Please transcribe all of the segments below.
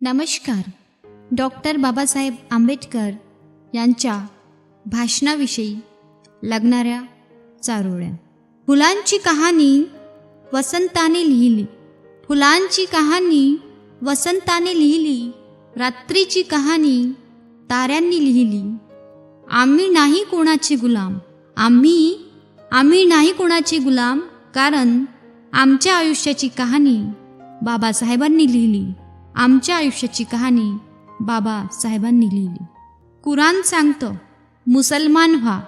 नमस्कार. डॉक्टर बाबासाहेब आंबेडकर यांच्या भाषणाविषयी लागणाऱ्या चारोळ्या. फुलांची कहाणी वसंताने लिहिली. फुलांची कहाणी वसंताने लिहिली. रात्रीची कहाणी ताऱ्यांनी लिहिली. आम्ही नाही कोणाचे गुलाम. आम्ही आम्ही नाही कोणाचे गुलाम कारण आमच्या आयुष्याची कहाणी बाबासाहेबांनी लिहिली. आमच्या आयुष्याची कहाणी बाबासाहेबांनी लिहिली. कुराण सांगतं मुसलमान व्हा.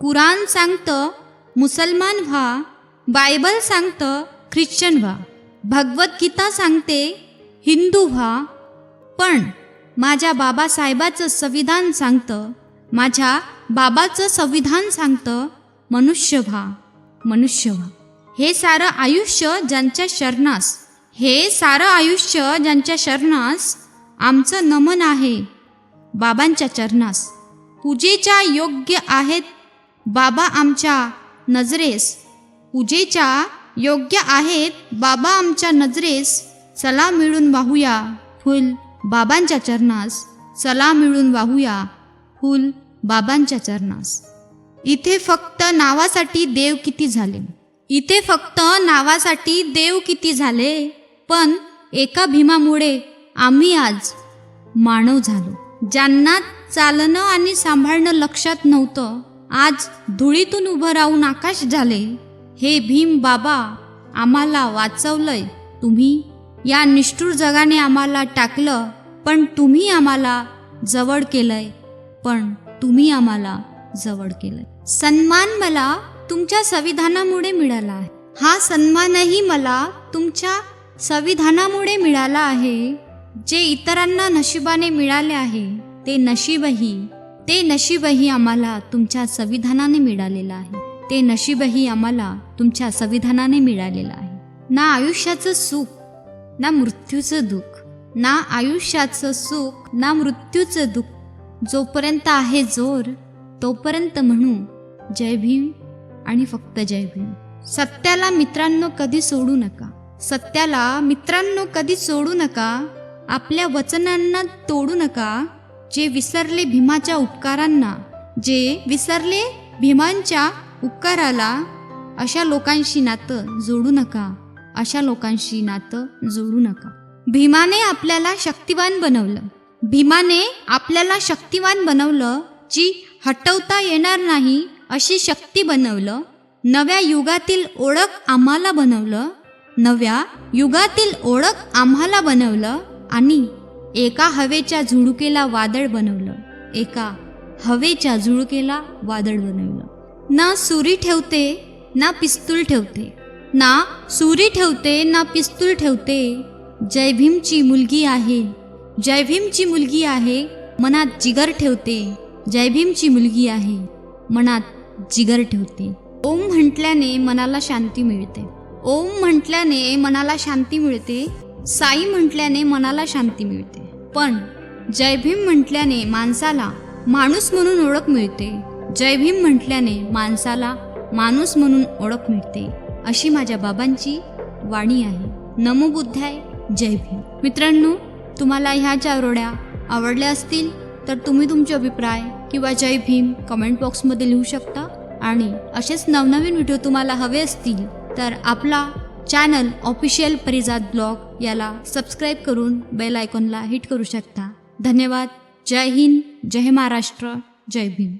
कुराण सांगतं मुसलमान व्हा. बायबल सांगतं ख्रिश्चन व्हा. भगवद्गीता सांगते हिंदू व्हा. पण माझ्या बाबासाहेबाचं संविधान सांगतं माझ्या बाबाचं संविधान सांगतं मनुष्य व्हा मनुष्य व्हा. हे सारं आयुष्य ज्यांच्या शरणास हे सारं आयुष्य ज्यांच्या शरणास आमचं नमन आहे बाबांच्या चरणास. पूजेच्या योग्य आहेत बाबा आमच्या नजरेस. पूजेच्या योग्य आहेत बाबा आमच्या नजरेस. चला मिळून वाहूया फुल बाबांच्या चरणास. चला मिळून वाहूया फुल बाबांच्या चरणास. इथे फक्त नावासाठी देव किती झाले? इथे फक्त नावासाठी देव किती झाले? पण एका भीमामुळे आम्ही आज मानव झालो. ज्यांना चालणं आणि सांभाळणं लक्षात नव्हतं आज धुळीतून उभं राहून आकाश झाले. हे भीम बाबा आम्हाला वाचवलंय. तुम्ही या निष्ठूर जगाने आम्हाला टाकलं पण तुम्ही आम्हाला जवळ केलंय. पण तुम्ही आम्हाला जवळ केलंय. सन्मान मला तुमच्या संविधानामुळे मिळाला आहे. हा सन्मानही मला तुमच्या संविधानामुळे मिळाला आहे. जे इतरांना नशिबाने मिळाले आहे ते नशीबही ते नशीबही आम्हाला तुमच्या संविधानाने मिळालेलं आहे. ते नशीबही आम्हाला तुमच्या संविधानाने मिळालेलं आहे. ना आयुष्याचं सुख ना मृत्यूचं दुःख ना आयुष्याचं सुख ना मृत्यूचं दुःख. जोपर्यंत आहे जोर तोपर्यंत म्हणू जय भीम आणि फक्त जय भीम. सत्याला मित्रांनो कधी सोडू नका. सत्याला मित्रांनो कधी सोडू नका आपल्या वचनांना तोडू नका जे विसरले भीमाच्या उपकारांना जे विसरले भीमांच्या उपकाराला अशा लोकांशी नातं जोडू नका अशा लोकांशी नातं जोडू नका. भीमाने आपल्याला शक्तिवान बनवलं. भीमाने आपल्याला शक्तिवान बनवलं जी हटवता येणार नाही अशी शक्ती बनवलं. नव्या युगातील ओळख आम्हाला बनवलं. नव्या युगातील ओळख आम्हाला बनवलं आणि एका हवेच्या झुडुकेला वादळ बनवलं. एका हवेच्या झुळुकेला वादळ बनवलं. ना सुरी ठेवते ना पिस्तूल ठेवते. ना सुरी ठेवते ना पिस्तूल ठेवते. जय भीमची मुलगी आहे. जयभीमची मुलगी आहे मनात जिगर ठेवते. जय भीमची मुलगी आहे मनात जिगर ठेवते. ओम म्हटल्याने मनाला शांती मिळते. ओम म्हटल्याने मनाला शांती मिळते साई म्हटल्याने मनाला शांती मिळते. पण जय भीम म्हटल्याने माणसाला माणूस म्हणून ओळख मिळते. जय भीम म्हटल्याने माणसाला माणूस म्हणून ओळख मिळते. अशी माझ्या बाबांची वाणी आहे. नमो बुद्धाय जय भीम. मित्रांनो तुम्हाला ह्या चारोड्या आवडल्या असतील तर तुम्ही तुमचे अभिप्राय किंवा जय भीम कमेंट बॉक्समध्ये लिहू शकता. आणि असेच नवनवीन व्हिडिओ तुम्हाला हवे असतील तर आपला चॅनल ऑफिशियल परिजात ब्लॉग याला सबस्क्राईब करून बेल आयकॉनला हिट करू शकता. धन्यवाद. जय हिंद. जय महाराष्ट्र. जय भीम.